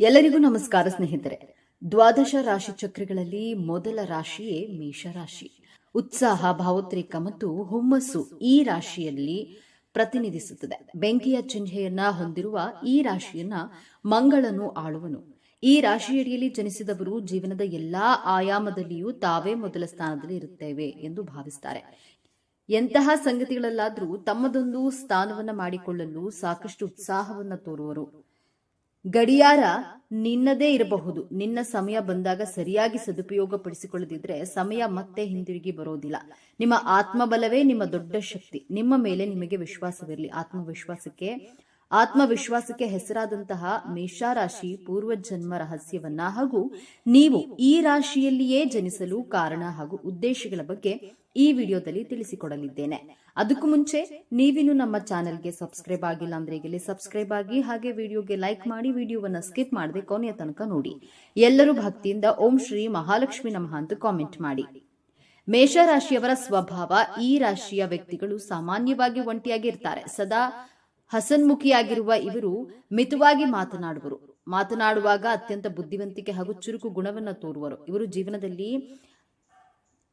ಎಲ್ಲರಿಗೂ ನಮಸ್ಕಾರ ಸ್ನೇಹಿತರೆ. ದ್ವಾದಶ ರಾಶಿ ಚಕ್ರಗಳಲ್ಲಿ ಮೊದಲ ರಾಶಿಯೇ ಮೇಷರಾಶಿ. ಉತ್ಸಾಹ, ಭಾವೋದ್ರೇಕ ಮತ್ತು ಹುಮ್ಮಸ್ಸು ಈ ರಾಶಿಯಲ್ಲಿ ಪ್ರತಿನಿಧಿಸುತ್ತದೆ. ಬೆಂಕಿಯ ಚಿಹ್ನೆಯನ್ನ ಹೊಂದಿರುವ ಈ ರಾಶಿಯನ್ನ ಮಂಗಳನು ಆಳುವನು. ಈ ರಾಶಿಯಡಿಯಲ್ಲಿ ಜನಿಸಿದವರು ಜೀವನದ ಎಲ್ಲಾ ಆಯಾಮದಲ್ಲಿಯೂ ತಾವೇ ಮೊದಲ ಸ್ಥಾನದಲ್ಲಿ ಇರುತ್ತೇವೆ ಎಂದು ಭಾವಿಸುತ್ತಾರೆ ಎಂತಹ ಸಂಗತಿಗಳಲ್ಲಾದರೂ ತಮ್ಮದೊಂದು ಸ್ಥಾನವನ್ನ ಮಾಡಿಕೊಳ್ಳಲು ಸಾಕಷ್ಟು ಉತ್ಸಾಹವನ್ನ ತೋರುವರು. ಗಡಿಯಾರ ನಿನ್ನದೇ ಇರಬಹುದು. ನಿನ್ನ ಸಮಯ ಬಂದಾಗ ಸರಿಯಾಗಿ ಸದುಪಯೋಗ ಪಡಿಸಿಕೊಳ್ಳದಿದ್ರೆ ಸಮಯ ಮತ್ತೆ ಹಿಂದಿರುಗಿ ಬರೋದಿಲ್ಲ. ನಿಮ್ಮ ಆತ್ಮಬಲವೇ ನಿಮ್ಮ ದೊಡ್ಡ ಶಕ್ತಿ. ನಿಮ್ಮ ಮೇಲೆ ನಿಮಗೆ ವಿಶ್ವಾಸವಿರಲಿ. ಆತ್ಮವಿಶ್ವಾಸಕ್ಕೆ ಆತ್ಮವಿಶ್ವಾಸಕ್ಕೆ ಹೆಸರಾದಂತಹ ಮೇಷರಾಶಿ ಪೂರ್ವಜನ್ಮ ರಹಸ್ಯವನ್ನ ಹಾಗೂ ನೀವು ಈ ರಾಶಿಯಲ್ಲಿಯೇ ಜನಿಸಲು ಕಾರಣ ಹಾಗೂ ಉದ್ದೇಶಗಳ ಬಗ್ಗೆ ಈ ವಿಡಿಯೋದಲ್ಲಿ ತಿಳಿಸಿಕೊಡಲಿದ್ದೇನೆ. ಅದಕ್ಕೂ ಮುಂಚೆ ನೀವಿನ್ನು ನಮ್ಮ ಚಾನೆಲ್ಗೆ ಸಬ್ಸ್ಕ್ರೈಬ್ ಆಗಿಲ್ಲ ಅಂದ್ರೆ ಈಗಲೇ ಸಬ್ಸ್ಕ್ರೈಬ್ ಆಗಿ ಹಾಗೆ ವಿಡಿಯೋಗೆ ಲೈಕ್ ಮಾಡಿ ವಿಡಿಯೋವನ್ನ ಸ್ಕಿಪ್ ಮಾಡದೆ ಕೊನೆಯ ತನಕ ನೋಡಿ. ಎಲ್ಲರೂ ಭಕ್ತಿಯಿಂದ ಓಂ ಶ್ರೀ ಮಹಾಲಕ್ಷ್ಮಿ ನಮಃ ಅಂತ ಕಾಮೆಂಟ್ ಮಾಡಿ. ಮೇಷರಾಶಿಯವರ ಸ್ವಭಾವ, ಈ ರಾಶಿಯ ವ್ಯಕ್ತಿಗಳು ಸಾಮಾನ್ಯವಾಗಿ ಒಂಟಿಯಾಗಿ ಇರ್ತಾರೆ ಸದಾ ಹಸನ್ಮುಖಿಯಾಗಿರುವ ಇವರು ಮಿತವಾಗಿ ಮಾತನಾಡುವರು. ಮಾತನಾಡುವಾಗ ಅತ್ಯಂತ ಬುದ್ಧಿವಂತಿಕೆ ಹಾಗೂ ಚುರುಕು ಗುಣವನ್ನ ತೋರುವರು. ಇವರು ಜೀವನದಲ್ಲಿ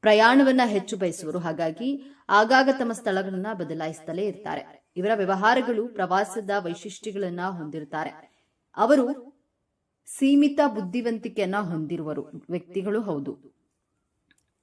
ಪ್ರಯಾಣವನ್ನ ಹೆಚ್ಚು ಬಯಸುವರು. ಹಾಗಾಗಿ ಆಗಾಗ ತಮ್ಮ ಸ್ಥಳಗಳನ್ನ ಬದಲಾಯಿಸುತ್ತಲೇ ಇರ್ತಾರೆ. ಇವರ ವ್ಯವಹಾರಗಳು ಪ್ರವಾಸದ ವೈಶಿಷ್ಟ್ಯಗಳನ್ನ ಹೊಂದಿರುತ್ತಾರೆ. ಅವರು ಸೀಮಿತ ಬುದ್ಧಿವಂತಿಕೆಯನ್ನ ಹೊಂದಿರುವರು. ವ್ಯಕ್ತಿಗಳು ಹೌದು.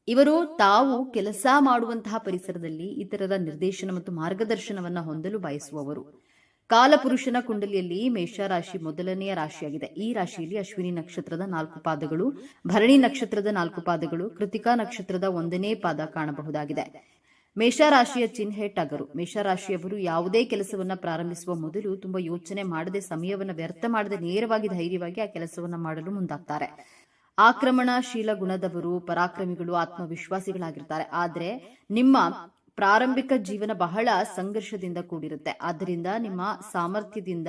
ಇವರು ತಾವು ಕೆಲಸ ಮಾಡುವಂತಹ ಪರಿಸರದಲ್ಲಿ ಇತರರ ನಿರ್ದೇಶನ ಮತ್ತು ಮಾರ್ಗದರ್ಶನವನ್ನ ಹೊಂದಲು ಬಯಸುವವರು. ಕಾಲಪುರುಷನ ಕುಂಡಲಿಯಲ್ಲಿ ಮೇಷರಾಶಿ ಮೊದಲನೆಯ ರಾಶಿಯಾಗಿದೆ. ಈ ರಾಶಿಯಲ್ಲಿ ಅಶ್ವಿನಿ ನಕ್ಷತ್ರದ ನಾಲ್ಕು ಪಾದಗಳು, ಭರಣಿ ನಕ್ಷತ್ರದ ನಾಲ್ಕು ಪಾದಗಳು, ಕೃತಿಕಾ ನಕ್ಷತ್ರದ ಒಂದನೇ ಪಾದ ಕಾಣಬಹುದಾಗಿದೆ. ಮೇಷರಾಶಿಯ ಚಿಹ್ನೆ ಟಗರು. ಮೇಷರಾಶಿಯವರು ಯಾವುದೇ ಕೆಲಸವನ್ನ ಪ್ರಾರಂಭಿಸುವ ಮೊದಲು ತುಂಬಾ ಯೋಚನೆ ಮಾಡದೆ, ಸಮಯವನ್ನ ವ್ಯರ್ಥ ಮಾಡದೆ, ನೇರವಾಗಿ ಧೈರ್ಯವಾಗಿ ಆ ಕೆಲಸವನ್ನ ಮಾಡಲು ಮುಂದಾಗ್ತಾರೆ. ಆಕ್ರಮಣಶೀಲ ಗುಣದವರು, ಪರಾಕ್ರಮಿಗಳು, ಆತ್ಮವಿಶ್ವಾಸಿಗಳಾಗಿರ್ತಾರೆ. ಆದ್ರೆ ನಿಮ್ಮ ಪ್ರಾರಂಭಿಕ ಜೀವನ ಬಹಳ ಸಂಘರ್ಷದಿಂದ ಕೂಡಿರುತ್ತೆ. ಆದ್ದರಿಂದ ನಿಮ್ಮ ಸಾಮರ್ಥ್ಯದಿಂದ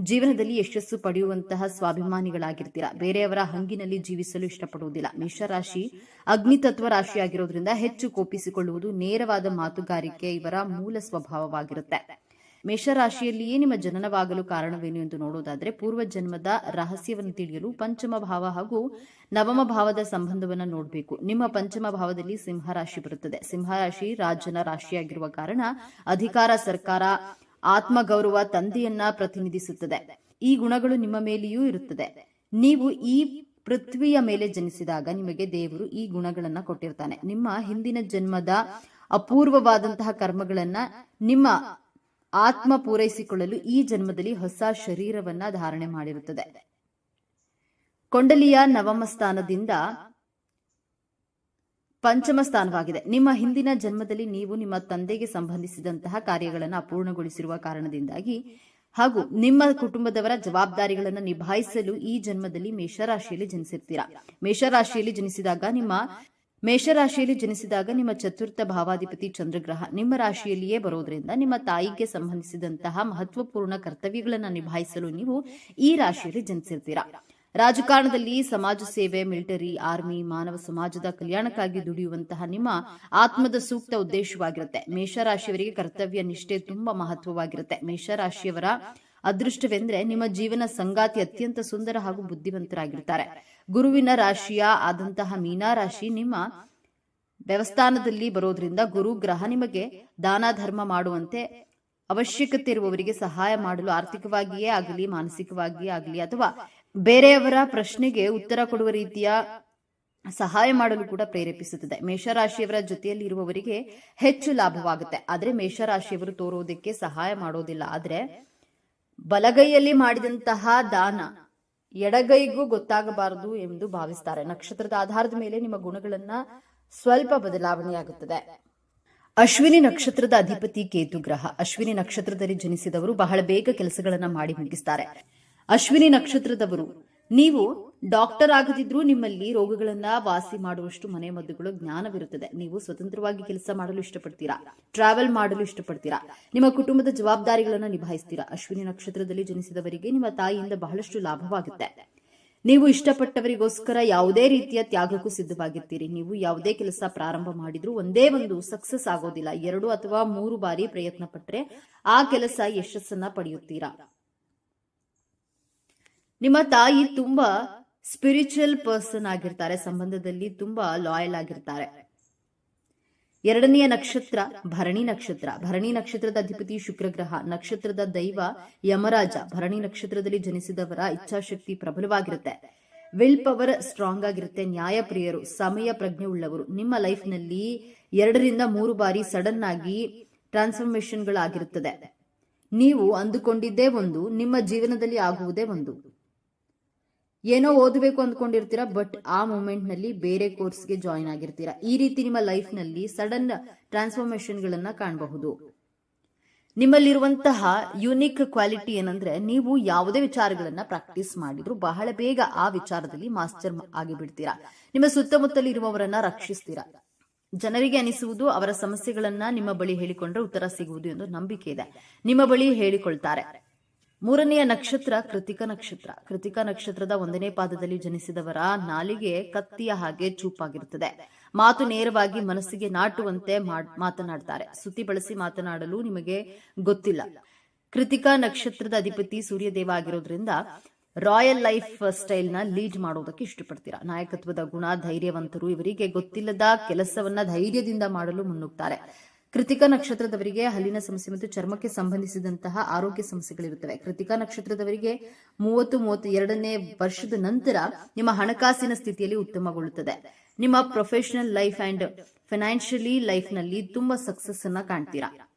ಜೀವನದಲ್ಲಿ ಯಶಸ್ಸು ಪಡೆಯುವಂತಹ ಸ್ವಾಭಿಮಾನಿಗಳಾಗಿರ್ತೀರಾ. ಬೇರೆಯವರ ಹಂಗಿನಲ್ಲಿ ಜೀವಿಸಲು ಇಷ್ಟಪಡುವುದಿಲ್ಲ. ಮೇಷರಾಶಿ ಅಗ್ನಿತತ್ವ ರಾಶಿಯಾಗಿರೋದ್ರಿಂದ ಹೆಚ್ಚು ಕೋಪಿಸಿಕೊಳ್ಳುವುದು ನೇರವಾದ ಮಾತುಗಾರಿಕೆ ಇವರ ಮೂಲ ಸ್ವಭಾವವಾಗಿರುತ್ತೆ. ಮೇಷರಾಶಿಯಲ್ಲಿಯೇ ನಿಮ್ಮ ಜನನವಾಗಲು ಕಾರಣವೇನು ಎಂದು ನೋಡೋದಾದ್ರೆ ಪೂರ್ವ ಜನ್ಮದ ರಹಸ್ಯವನ್ನು ತಿಳಿಯಲು ಪಂಚಮ ಭಾವ ಹಾಗೂ ನವಮ ಭಾವದ ಸಂಬಂಧವನ್ನು ನೋಡಬೇಕು. ನಿಮ್ಮ ಪಂಚಮ ಭಾವದಲ್ಲಿ ಸಿಂಹರಾಶಿ ಬರುತ್ತದೆ. ಸಿಂಹರಾಶಿ ರಾಜನ ರಾಶಿಯಾಗಿರುವ ಕಾರಣ ಅಧಿಕಾರ, ಸರ್ಕಾರ, ಆತ್ಮಗೌರವ, ತಂದೆಯನ್ನ ಪ್ರತಿನಿಧಿಸುತ್ತದೆ. ಈ ಗುಣಗಳು ನಿಮ್ಮ ಮೇಲೆಯೂ ಇರುತ್ತದೆ. ನೀವು ಈ ಪೃಥ್ವಿಯ ಮೇಲೆ ಜನಿಸಿದಾಗ ನಿಮಗೆ ದೇವರು ಈ ಗುಣಗಳನ್ನ ಕೊಟ್ಟಿರ್ತಾನೆ. ನಿಮ್ಮ ಹಿಂದಿನ ಜನ್ಮದ ಅಪೂರ್ವವಾದಂತಹ ಕರ್ಮಗಳನ್ನ ನಿಮ್ಮ ಆತ್ಮ ಪೂರೈಸಿಕೊಳ್ಳಲು ಈ ಜನ್ಮದಲ್ಲಿ ಹೊಸ ಶರೀರವನ್ನ ಧಾರಣೆ ಮಾಡಿರುತ್ತದೆ. ಕೊಂಡಲಿಯ ನವಮ ಸ್ಥಾನದಿಂದ ಪಂಚಮ ಸ್ಥಾನವಾಗಿದೆ. ನಿಮ್ಮ ಹಿಂದಿನ ಜನ್ಮದಲ್ಲಿ ನೀವು ನಿಮ್ಮ ತಂದೆಗೆ ಸಂಬಂಧಿಸಿದಂತಹ ಕಾರ್ಯಗಳನ್ನು ಅಪೂರ್ಣಗೊಳಿಸಿರುವ ಕಾರಣದಿಂದಾಗಿ ಹಾಗೂ ನಿಮ್ಮ ಕುಟುಂಬದವರ ಜವಾಬ್ದಾರಿಗಳನ್ನು ನಿಭಾಯಿಸಲು ಈ ಜನ್ಮದಲ್ಲಿ ಮೇಷರಾಶಿಯಲ್ಲಿ ಜನಿಸಿರ್ತೀರಾ? ಮೇಷರಾಶಿಯಲ್ಲಿ ಜನಿಸಿದಾಗ ನಿಮ್ಮ ಮೇಷರಾಶಿಯಲ್ಲಿ ಜನಿಸಿದಾಗ ನಿಮ್ಮ ಚತುರ್ಥ ಭಾವಾಧಿಪತಿ ಚಂದ್ರಗ್ರಹ ನಿಮ್ಮ ರಾಶಿಯಲ್ಲಿಯೇ ಬರೋದ್ರಿಂದ ನಿಮ್ಮ ತಾಯಿಗೆ ಸಂಬಂಧಿಸಿದಂತಹ ಮಹತ್ವಪೂರ್ಣ ಕರ್ತವ್ಯಗಳನ್ನು ನಿಭಾಯಿಸಲು ನೀವು ಈ ರಾಶಿಯಲ್ಲಿ ಜನಿಸಿರ್ತೀರಾ. ರಾಜಕಾರಣದಲ್ಲಿ ಸಮಾಜ ಸೇವೆ, ಮಿಲಿಟರಿ, ಆರ್ಮಿ, ಮಾನವ ಸಮಾಜದ ಕಲ್ಯಾಣಕ್ಕಾಗಿ ದುಡಿಯುವಂತಹ ನಿಮ್ಮ ಆತ್ಮದ ಸೂಕ್ತ ಉದ್ದೇಶವಾಗಿರುತ್ತೆ. ಮೇಷರಾಶಿಯವರಿಗೆ ಕರ್ತವ್ಯ ನಿಷ್ಠೆ ತುಂಬಾ ಮಹತ್ವವಾಗಿರುತ್ತೆ. ಮೇಷರಾಶಿಯವರ ಅದೃಷ್ಟವೆಂದ್ರೆ ನಿಮ್ಮ ಜೀವನ ಸಂಗಾತಿ ಅತ್ಯಂತ ಸುಂದರ ಹಾಗೂ ಬುದ್ಧಿವಂತರಾಗಿರ್ತಾರೆ. ಗುರುವಿನ ರಾಶಿಯ ಆದಂತಹ ಮೀನಾ ರಾಶಿ ನಿಮ್ಮ ದೇವಸ್ಥಾನದಲ್ಲಿ ಬರೋದ್ರಿಂದ ಗುರು ಗ್ರಹ ನಿಮಗೆ ದಾನ, ಧರ್ಮ ಮಾಡುವಂತೆ ಅವಶ್ಯಕತೆ ಇರುವವರಿಗೆ ಸಹಾಯ ಮಾಡಲು ಆರ್ಥಿಕವಾಗಿಯೇ ಆಗಲಿ, ಮಾನಸಿಕವಾಗಿಯೇ ಆಗಲಿ ಅಥವಾ ಬೇರೆಯವರ ಪ್ರಶ್ನೆಗೆ ಉತ್ತರ ಕೊಡುವ ರೀತಿಯ ಸಹಾಯ ಮಾಡಲು ಕೂಡ ಪ್ರೇರೇಪಿಸುತ್ತದೆ. ಮೇಷರಾಶಿಯವರ ಜೊತೆಯಲ್ಲಿ ಇರುವವರಿಗೆ ಹೆಚ್ಚು ಲಾಭವಾಗುತ್ತೆ. ಆದ್ರೆ ಮೇಷರಾಶಿಯವರು ತೋರೋದಕ್ಕೆ ಸಹಾಯ ಮಾಡೋದಿಲ್ಲ. ಆದರೆ ಬಲಗೈಯಲ್ಲಿ ಮಾಡಿದಂತಹ ದಾನ ಎಡಗೈಗೂ ಗೊತ್ತಾಗಬಾರದು ಎಂದು ಭಾವಿಸ್ತಾರೆ. ನಕ್ಷತ್ರದ ಆಧಾರದ ಮೇಲೆ ನಿಮ್ಮ ಗುಣಗಳನ್ನ ಸ್ವಲ್ಪ ಬದಲಾವಣೆಯಾಗುತ್ತದೆ. ಅಶ್ವಿನಿ ನಕ್ಷತ್ರದ ಅಧಿಪತಿ ಕೇತು ಗ್ರಹ. ಅಶ್ವಿನಿ ನಕ್ಷತ್ರದಲ್ಲಿ ಜನಿಸಿದವರು ಬಹಳ ಬೇಗ ಕೆಲಸಗಳನ್ನ ಮಾಡಿ ಮುಗಿಸ್ತಾರೆ. ಅಶ್ವಿನಿ ನಕ್ಷತ್ರದವರು, ನೀವು ಡಾಕ್ಟರ್ ಆಗದಿದ್ರೂ ನಿಮ್ಮಲ್ಲಿ ರೋಗಗಳನ್ನ ವಾಸಿ ಮಾಡುವಷ್ಟು ಮನೆ ಮದ್ದುಗಳು ಜ್ಞಾನವಿರುತ್ತದೆ. ನೀವು ಸ್ವತಂತ್ರವಾಗಿ ಕೆಲಸ ಮಾಡಲು ಇಷ್ಟಪಡ್ತೀರಾ? ಟ್ರಾವೆಲ್ ಮಾಡಲು ಇಷ್ಟಪಡ್ತೀರಾ? ನಿಮ್ಮ ಕುಟುಂಬದ ಜವಾಬ್ದಾರಿಗಳನ್ನ ನಿಭಾಯಿಸ್ತೀರಾ? ಅಶ್ವಿನಿ ನಕ್ಷತ್ರದಲ್ಲಿ ಜನಿಸಿದವರಿಗೆ ನಿಮ್ಮ ತಾಯಿಯಿಂದ ಬಹಳಷ್ಟು ಲಾಭವಾಗುತ್ತೆ. ನೀವು ಇಷ್ಟಪಟ್ಟವರಿಗೋಸ್ಕರ ಯಾವುದೇ ರೀತಿಯ ತ್ಯಾಗಕ್ಕೂ ಸಿದ್ಧವಾಗಿರ್ತೀರಿ. ನೀವು ಯಾವುದೇ ಕೆಲಸ ಪ್ರಾರಂಭ ಮಾಡಿದ್ರೂ ಒಂದೇ ಒಂದು ಸಕ್ಸಸ್ ಆಗೋದಿಲ್ಲ. ಎರಡು ಅಥವಾ ಮೂರು ಬಾರಿ ಪ್ರಯತ್ನ ಪಟ್ಟರೆ ಆ ಕೆಲಸ ಯಶಸ್ಸನ್ನ ಪಡೆಯುತ್ತೀರಾ? ನಿಮ್ಮ ತಾಯಿ ತುಂಬಾ ಸ್ಪಿರಿಚುವಲ್ ಪರ್ಸನ್ ಆಗಿರ್ತಾರೆ, ಸಂಬಂಧದಲ್ಲಿ ತುಂಬಾ ಲಾಯಲ್ ಆಗಿರ್ತಾರೆ. ಎರಡನೆಯ ನಕ್ಷತ್ರ ಭರಣಿ ನಕ್ಷತ್ರ. ಭರಣಿ ನಕ್ಷತ್ರದ ಅಧಿಪತಿ ಶುಕ್ರಗ್ರಹ, ನಕ್ಷತ್ರದ ದೈವ ಯಮರಾಜ. ಭರಣಿ ನಕ್ಷತ್ರದಲ್ಲಿ ಜನಿಸಿದವರ ಇಚ್ಛಾಶಕ್ತಿ ಪ್ರಬಲವಾಗಿರುತ್ತೆ. ವಿಲ್ ಪವರ್ ಸ್ಟ್ರಾಂಗ್ ಆಗಿರುತ್ತೆ. ನ್ಯಾಯಪ್ರಿಯರು, ಸಮಯ ಪ್ರಜ್ಞೆ ಉಳ್ಳವರು. ನಿಮ್ಮ ಲೈಫ್ನಲ್ಲಿ ಎರಡರಿಂದ ಮೂರು ಬಾರಿ ಸಡನ್ ಆಗಿ ಟ್ರಾನ್ಸ್ಫಾರ್ಮೇಶನ್ಗಳಾಗಿರುತ್ತದೆ ನೀವು ಅಂದುಕೊಂಡಿದ್ದೇ ಒಂದು, ನಿಮ್ಮ ಜೀವನದಲ್ಲಿ ಆಗುವುದೇ ಒಂದು. ಏನೋ ಓದಬೇಕು ಅಂದ್ಕೊಂಡಿರ್ತೀರಾ ಬಟ್ ಆ ಮೂಮೆಂಟ್ನಲ್ಲಿ ಬೇರೆ ಕೋರ್ಸ್ಗೆ ಜಾಯಿನ್ ಆಗಿರ್ತೀರಾ. ಈ ರೀತಿ ನಿಮ್ಮ ಲೈಫ್ನಲ್ಲಿ ಸಡನ್ ಟ್ರಾನ್ಸ್ಫಾರ್ಮೇಶನ್ ಗಳನ್ನ ಕಾಣಬಹುದು. ನಿಮ್ಮಲ್ಲಿರುವಂತಹ ಯುನಿಕ್ ಕ್ವಾಲಿಟಿ ಏನಂದ್ರೆ, ನೀವು ಯಾವುದೇ ವಿಚಾರಗಳನ್ನ ಪ್ರಾಕ್ಟೀಸ್ ಮಾಡಿದ್ರು ಬಹಳ ಬೇಗ ಆ ವಿಚಾರದಲ್ಲಿ ಮಾಸ್ಟರ್ ಆಗಿಬಿಡ್ತೀರಾ. ನಿಮ್ಮ ಸುತ್ತಮುತ್ತಲಿರುವವರನ್ನ ರಕ್ಷಿಸ್ತೀರಾ. ಜನರಿಗೆ ಅನಿಸುವುದು, ಅವರ ಸಮಸ್ಯೆಗಳನ್ನ ನಿಮ್ಮ ಬಳಿ ಹೇಳಿಕೊಂಡ್ರೆ ಉತ್ತರ ಸಿಗುವುದು ಎಂದು ನಂಬಿಕೆ ಇದೆ. ನಿಮ್ಮ ಬಳಿ ಹೇಳಿಕೊಳ್ತಾರೆ. ಮೂರನೆಯ ನಕ್ಷತ್ರ ಕೃತಿಕ ನಕ್ಷತ್ರ. ಕೃತಿಕ ನಕ್ಷತ್ರದ ಒಂದನೇ ಪಾದದಲ್ಲಿ ಜನಿಸಿದವರ ನಾಲಿಗೆ ಕತ್ತಿಯ ಹಾಗೆ ಚೂಪಾಗಿರುತ್ತದೆ. ಮಾತು ನೇರವಾಗಿ ಮನಸ್ಸಿಗೆ ನಾಟುವಂತೆ ಮಾತನಾಡ್ತಾರೆ. ಸುತ್ತಿ ಬಳಸಿ ಮಾತನಾಡಲು ನಿಮಗೆ ಗೊತ್ತಿಲ್ಲ. ಕೃತಿಕ ನಕ್ಷತ್ರದ ಅಧಿಪತಿ ಸೂರ್ಯದೇವ ಆಗಿರೋದ್ರಿಂದ ರಾಯಲ್ ಲೈಫ್ ಸ್ಟೈಲ್ನ ಲೀಡ್ ಮಾಡೋದಕ್ಕೆ ಇಷ್ಟಪಡ್ತೀರಾ? ನಾಯಕತ್ವದ ಗುಣ, ಧೈರ್ಯವಂತರು ಇವರಿಗೆ ಗೊತ್ತಿಲ್ಲದ ಕೆಲಸವನ್ನ ಧೈರ್ಯದಿಂದ ಮಾಡಲು ಮುನ್ನುಗ್ತಾರೆ. ಕೃತಿಕ ನಕ್ಷತ್ರದವರಿಗೆ ಹಲ್ಲಿನ ಸಮಸ್ಯೆ ಮತ್ತು ಚರ್ಮಕ್ಕೆ ಸಂಬಂಧಿಸಿದಂತಹ ಆರೋಗ್ಯ ಸಮಸ್ಯೆಗಳಿರುತ್ತವೆ. ಕೃತಿಕ ನಕ್ಷತ್ರದವರಿಗೆ ಮೂವತ್ತು ಮೂವತ್ತು ಎರಡನೇ ವರ್ಷದ ನಂತರ ನಿಮ್ಮ ಹಣಕಾಸಿನ ಸ್ಥಿತಿಯಲ್ಲಿ ಉತ್ತಮಗೊಳ್ಳುತ್ತದೆ. ನಿಮ್ಮ ಪ್ರೊಫೆಷನಲ್ ಲೈಫ್ ಅಂಡ್ ಫೈನಾನ್ಷಿಯಲಿ ಲೈಫ್ನಲ್ಲಿ ತುಂಬಾ ಸಕ್ಸಸ್ ಅನ್ನ ಕಾಣ್ತೀರಾ?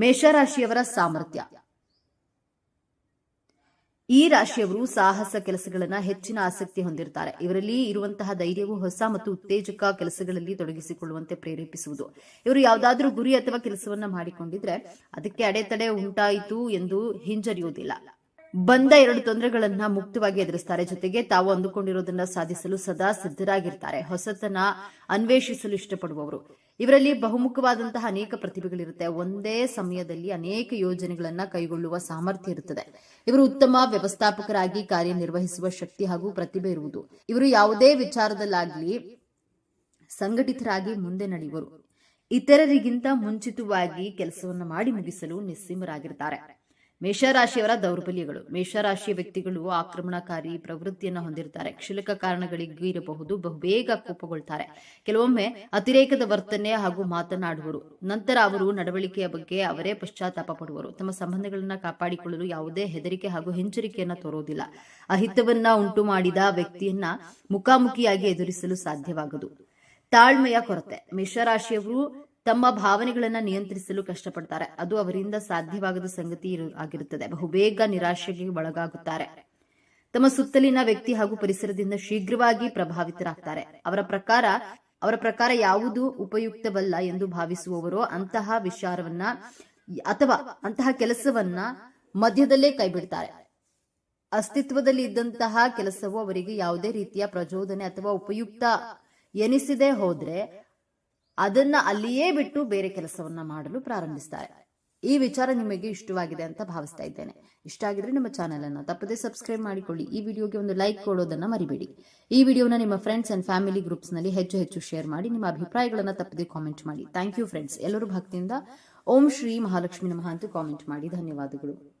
ಮೇಷರಾಶಿಯವರ ಸಾಮರ್ಥ್ಯ. ಈ ರಾಶಿಯವರು ಸಾಹಸ ಕೆಲಸಗಳನ್ನ ಹೆಚ್ಚಿನ ಆಸಕ್ತಿ ಹೊಂದಿರುತ್ತಾರೆ ಇವರಲ್ಲಿ ಇರುವಂತಹ ಧೈರ್ಯವು ಹೊಸ ಮತ್ತು ಉತ್ತೇಜಕ ಕೆಲಸಗಳಲ್ಲಿ ತೊಡಗಿಸಿಕೊಳ್ಳುವಂತೆ ಪ್ರೇರೇಪಿಸುವುದು. ಇವರು ಯಾವುದಾದ್ರೂ ಗುರಿ ಅಥವಾ ಕೆಲಸವನ್ನ ಮಾಡಿಕೊಂಡಿದ್ರೆ ಅದಕ್ಕೆ ಅಡೆತಡೆ ಉಂಟಾಯಿತು ಎಂದು ಹಿಂಜರಿಯುವುದಿಲ್ಲ. ಬಂದ ಎರಡು ತೊಂದರೆಗಳನ್ನ ಮುಕ್ತವಾಗಿ ಎದುರಿಸ್ತಾರೆ. ಜೊತೆಗೆ ತಾವು ಅಂದುಕೊಂಡಿರೋದನ್ನ ಸಾಧಿಸಲು ಸದಾ ಸಿದ್ಧರಾಗಿರ್ತಾರೆ. ಹೊಸತನ ಅನ್ವೇಷಿಸಲು ಇಷ್ಟಪಡುವವರು. ಇವರಲ್ಲಿ ಬಹುಮುಖವಾದಂತಹ ಅನೇಕ ಪ್ರತಿಭೆಗಳಿರುತ್ತೆ. ಒಂದೇ ಸಮಯದಲ್ಲಿ ಅನೇಕ ಯೋಜನೆಗಳನ್ನ ಕೈಗೊಳ್ಳುವ ಸಾಮರ್ಥ್ಯ ಇರುತ್ತದೆ. ಇವರು ಉತ್ತಮ ವ್ಯವಸ್ಥಾಪಕರಾಗಿ ಕಾರ್ಯನಿರ್ವಹಿಸುವ ಶಕ್ತಿ ಹಾಗೂ ಪ್ರತಿಭೆ ಇರುವುದು. ಇವರು ಯಾವುದೇ ವಿಚಾರದಲ್ಲಾಗ್ಲಿ ಸಂಘಟಿತರಾಗಿ ಮುಂದೆ ನಡೆಯುವರು. ಇತರರಿಗಿಂತ ಮುಂಚಿತವಾಗಿ ಕೆಲಸವನ್ನು ಮಾಡಿ ಮುಗಿಸಲು ನಿಸ್ಸೀಮರಾಗಿರ್ತಾರೆ. ಮೇಷರಾಶಿಯವರ ದೌರ್ಬಲ್ಯಗಳು. ಮೇಷರಾಶಿಯ ವ್ಯಕ್ತಿಗಳು ಆಕ್ರಮಣಕಾರಿ ಪ್ರವೃತ್ತಿಯನ್ನು ಹೊಂದಿರ್ತಾರೆ ಕ್ಷುಲಕ ಕಾರಣಗಳಿಗೂ ಇರಬಹುದು. ಬಹುಬೇಗ ಕೋಪಗೊಳ್ತಾರೆ. ಕೆಲವೊಮ್ಮೆ ಅತಿರೇಕದ ವರ್ತನೆ ಹಾಗೂ ಮಾತನಾಡುವರು. ನಂತರ ಅವರು ನಡವಳಿಕೆಯ ಬಗ್ಗೆ ಅವರೇ ಪಶ್ಚಾತ್ತಾಪ ಪಡುವರು. ತಮ್ಮ ಸಂಬಂಧಗಳನ್ನ ಕಾಪಾಡಿಕೊಳ್ಳಲು ಯಾವುದೇ ಹೆದರಿಕೆ ಹಾಗೂ ಹಿಂಜರಿಕೆಯನ್ನ ತೋರೋದಿಲ್ಲ ಅಹಿತವನ್ನ ಉಂಟು ಮಾಡಿದ ವ್ಯಕ್ತಿಯನ್ನ ಮುಖಾಮುಖಿಯಾಗಿ ಎದುರಿಸಲು ಸಾಧ್ಯವಾಗದು. ತಾಳ್ಮೆಯ ಕೊರತೆ. ಮೇಷರಾಶಿಯವರು ತಮ್ಮ ಭಾವನೆಗಳನ್ನ ನಿಯಂತ್ರಿಸಲು ಕಷ್ಟಪಡ್ತಾರೆ. ಅದು ಅವರಿಂದ ಸಾಧ್ಯವಾಗದ ಸಂಗತಿ ಆಗಿರುತ್ತದೆ. ಬಹುಬೇಗ ನಿರಾಶೆಗೆ ಒಳಗಾಗುತ್ತಾರೆ. ತಮ್ಮ ಸುತ್ತಲಿನ ವ್ಯಕ್ತಿ ಹಾಗೂ ಪರಿಸರದಿಂದ ಶೀಘ್ರವಾಗಿ ಪ್ರಭಾವಿತರಾಗ್ತಾರೆ. ಅವರ ಪ್ರಕಾರ ಅವರ ಪ್ರಕಾರ ಯಾವುದು ಉಪಯುಕ್ತವಲ್ಲ ಎಂದು ಭಾವಿಸುವವರು ಅಂತಹ ವಿಚಾರವನ್ನ, ಅಥವಾ ಅಂತಹ ಕೆಲಸವನ್ನ ಮಧ್ಯದಲ್ಲೇ ಕೈಬಿಡ್ತಾರೆ. ಅಸ್ತಿತ್ವದಲ್ಲಿ ಇದ್ದಂತಹ ಕೆಲಸವು ಅವರಿಗೆ ಯಾವುದೇ ರೀತಿಯ ಪ್ರಚೋದನೆ ಅಥವಾ ಉಪಯುಕ್ತ ಎನಿಸಿದೆ ಹೋದ್ರೆ ಅದನ್ನ ಅಲ್ಲಿಯೇ ಬಿಟ್ಟು ಬೇರೆ ಕೆಲಸವನ್ನ ಮಾಡಲು ಪ್ರಾರಂಭಿಸ್ತಾರೆ. ಈ ವಿಚಾರ ನಿಮಗೆ ಇಷ್ಟವಾಗಿದೆ ಅಂತ ಭಾವಿಸ್ತಾ ಇದ್ದೇನೆ. ಇಷ್ಟ ಆಗಿದ್ರೆ ನಮ್ಮ ಚಾನೆಲ್ ಅನ್ನು ತಪ್ಪದೆ ಸಬ್ಸ್ಕ್ರೈಬ್ ಮಾಡಿಕೊಳ್ಳಿ. ಈ ವಿಡಿಯೋಗೆ ಒಂದು ಲೈಕ್ ಕೊಡೋದನ್ನ ಮರಿಬೇಡಿ. ಈ ವಿಡಿಯೋನ ನಿಮ್ಮ ಫ್ರೆಂಡ್ಸ್ ಅಂಡ್ ಫ್ಯಾಮಿಲಿ ಗ್ರೂಪ್ಸ್ನಲ್ಲಿ ಹೆಚ್ಚು ಹೆಚ್ಚು ಶೇರ್ ಮಾಡಿ, ನಿಮ್ಮ ಅಭಿಪ್ರಾಯಗಳನ್ನ ತಪ್ಪದೆ ಕಾಮೆಂಟ್ ಮಾಡಿ. ಥ್ಯಾಂಕ್ ಯು ಫ್ರೆಂಡ್ಸ್ ಎಲ್ಲರೂ ಭಕ್ತಿಯಿಂದ ಓಂ ಶ್ರೀ ಮಹಾಲಕ್ಷ್ಮಿ ನಮಃ ಅಂತ ಕಾಮೆಂಟ್ ಮಾಡಿ. ಧನ್ಯವಾದಗಳು.